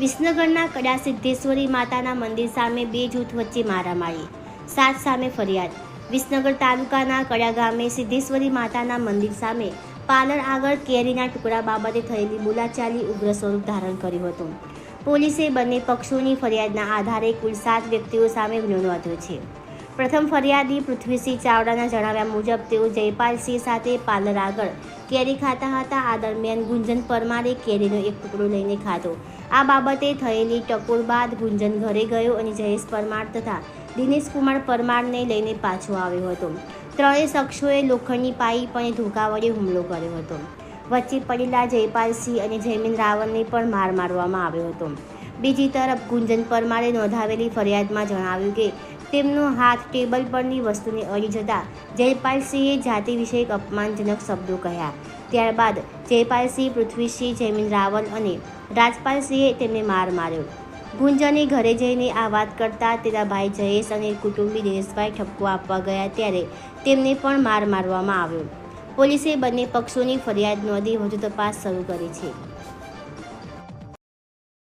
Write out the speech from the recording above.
વિસનગરના કડા સિદ્ધેશ્વરી માતાના મંદિર સામે બે જૂથ વચ્ચે મારામારી. સાત સામે ફરિયાદ. વિસનગર તાલુકાના કડા ગામે સિદ્ધેશ્વરી માતાના મંદિર સામે પાર્લર આગળ કેરીના ટુકડા બાબતે થયેલી બોલાચાલી ઉગ્ર સ્વરૂપ ધારણ કર્યું હતું. પોલીસે બંને પક્ષોની ફરિયાદના આધારે કુલ સાત વ્યક્તિઓ સામે ગુનો નોંધ્યો છે. પ્રથમ ફરિયાદી પૃથ્વીસિંહ ચાવડાના જણાવ્યા મુજબ, તેઓ જયપાલસિંહ સાથે પાર્લર આગળ કેરી ખાતા હતા. આ દરમિયાન ગુંજન પરમારે કેરીનો એક ટુકડો લઈને ખાધો. આ બાબતે થયેલી ટકોર બાદ ગુંજન ઘરે ગયો અને જયેશ પરમાર તથા દિનેશ કુમાર પરમારને લઈને પાછો આવ્યો હતો. ત્રણેય શખ્સોએ લોખંડની પાઇપ અને ધોકા વડે હુમલો કર્યો હતો. વચ્ચે પડેલા જયપાલસિંહ અને જયમીન રાવલને પણ માર મારવામાં આવ્યો હતો. બીજી તરફ ગુંજન પરમારે નોંધાવેલી ફરિયાદમાં જણાવ્યું કે તેમનો હાથ ટેબલ પરની વસ્તુને અડી જતા જયપાલસિંહે જાતિ વિષયક અપમાનજનક શબ્દો કહ્યા. ત્યારબાદ જયપાલસિંહ પૃથ્વીસિંહ જયમીન રાવલ અને રાજપાલસિંહે તેમને માર માર્યો. ગુંજને ઘરે જઈને આ વાત કરતા તેના ભાઈ જયેશ અને કુટુંબી દિનેશભાઈ ઠપકો આપવા ગયા ત્યારે તેમને પણ માર મારવામાં આવ્યો. પોલીસે બંને પક્ષોની ફરિયાદ નોંધી વધુ તપાસ શરૂ કરી છે.